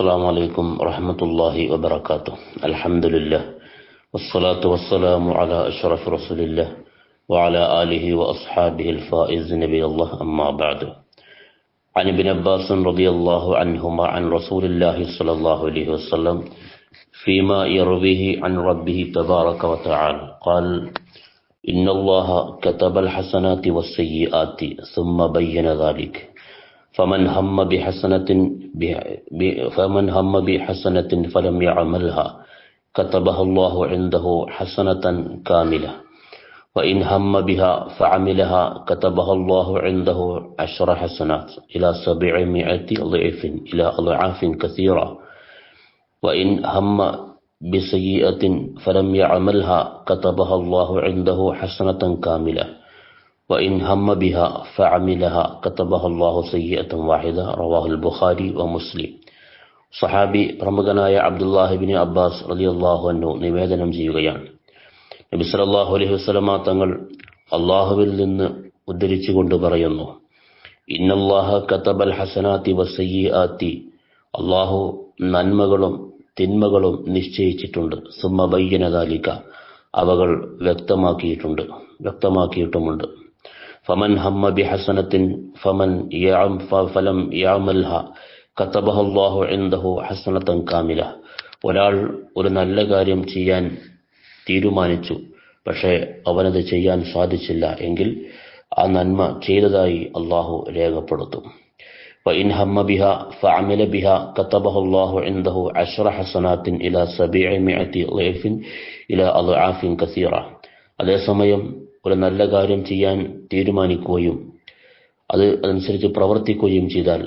السلام عليكم ورحمة الله وبركاته. الحمد لله والصلاة والسلام على أشرف رسول الله وعلى آله وأصحابه الفائز نبي الله أما بعد. عن ابن عباس رضي الله عنهما عن رسول الله صلى الله عليه وسلم فيما يرويه عن ربه تبارك وتعالى. قال إن الله كتب الحسنات والسيئات ثم بين ذلك. فمن هم بحسنة فمن هم بحسنة فلم يعملها كتبها الله عنده حسنة كاملة. وإن هم بها فعملها كتبها الله عنده عشر حسنات إلى سبعمائة ضعف إلى أضعاف كثيرة. وإن هم بسيئة فلم يعملها كتبها الله عنده حسنة كاملة. وإن هم بها فعملها كتبها الله سيئة واحدة رواه البخاري ومسلم സഹാബി പ്രമുഖനായ അബ്ദുല്ലാഹിബിൻ അബ്ബാസ് റളിയല്ലാഹു അൻഹു നിവേദനം ചെയ്യുകയാണ് നബി സല്ലല്ലാഹു അലൈഹി വസല്ലമ തങ്ങൾ അള്ളാഹുവിൽ നിന്ന് ഉദ്ധരിച്ചുകൊണ്ട് പറയുന്നു ഇന്നല്ലാഹ കതബൽ ഹസനാത്തി വസയ്യിആത്തി അള്ളാഹു നന്മകളും തിന്മകളും നിശ്ചയിച്ചിട്ടുണ്ട് സുമ്മ ബയ്യനദാലിക അവകൾ വ്യക്തമാക്കിയിട്ടുണ്ട് വ്യക്തമാക്കിയിട്ടുമുണ്ട് ഫമൻ ഹമ്മ ബിഹസനത്തിൻ ഫമൻ യഅം ഫലം യഅമൽഹ കതബഹല്ലാഹു ഇൻദഹു ഹസനത്തൻ കാമില ഒരാൾ ഒരു നല്ല കാര്യം ചെയ്യാൻ തീരുമാനിച്ചു പക്ഷേ അവനത് ചെയ്യാൻ സാധിച്ചില്ല എങ്കിൽ ആ നന്മ ചെയ്തതായി അള്ളാഹു രേഖപ്പെടുത്തും وإن هم بها فعمل بها كتبه الله عنده عشر حسنات إلى سبعمائة ضعف إلى أضعاف كثيرة അതേസമയം ഒരു നല്ല കാര്യം ചെയ്യാൻ തീരുമാനിക്കുകയും അത് അതനുസരിച്ച് പ്രവർത്തിക്കുകയും ചെയ്താൽ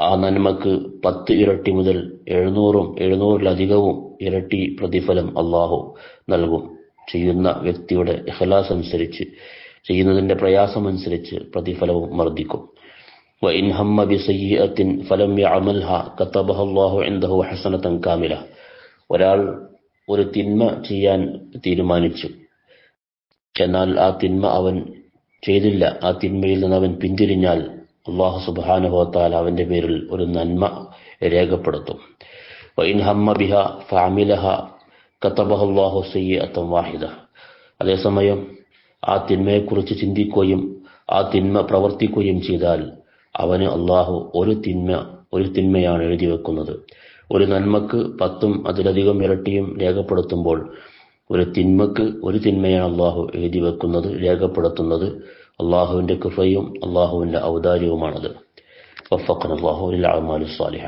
ആ നന്മക്ക് പത്ത് ഇരട്ടി മുതൽ എഴുന്നൂറും എഴുന്നൂറിലധികവും ഇരട്ടി പ്രതിഫലം അള്ളാഹു നൽകും ചെയ്യുന്ന വ്യക്തിയുടെ ഇഖലാസ് അനുസരിച്ച് ചെയ്യുന്നതിന്റെ പ്രയാസമനുസരിച്ച് പ്രതിഫലവും വർദ്ധിക്കും وإن هم بسيئة فلم يعملها كتبها الله عنده حسنة كاملة ഒരാൾ ഒരു തിന്മ ചെയ്യാൻ തീരുമാനിച്ചു എന്നാൽ ആ തിന്മ അവൻ ചെയ്തില്ല. ആ തിന്മയിൽ നിന്ന് അവൻ പിന്തിരിഞ്ഞാൽ അള്ളാഹു സുബാനുഭവത്താൽ അവന്റെ പേരിൽ ഒരു നന്മ രേഖപ്പെടുത്തും. ഹമ്മ അതേസമയം ആ തിന്മയെക്കുറിച്ച് ചിന്തിക്കുകയും ആ തിന്മ പ്രവർത്തിക്കുകയും ചെയ്താൽ അവന് അള്ളാഹു ഒരു തിന്മ ഒരു തിന്മയാണ് എഴുതി വെക്കുന്നത് ഒരു നന്മക്ക് പത്തും അതിലധികം ഇരട്ടിയും രേഖപ്പെടുത്തുമ്പോൾ ഒരു തിന്മക്ക് ഒരു തിന്മയാണ് അള്ളാഹു എഴുതി വെക്കുന്നത് രേഖപ്പെടുത്തുന്നത്. അള്ളാഹുവിന്റെ കൃപയും അള്ളാഹുവിന്റെ ഔദാര്യവുമാണത്. വഫഖന അള്ളാഹു ലിൽ അഅമാലി സ്വാലിഹ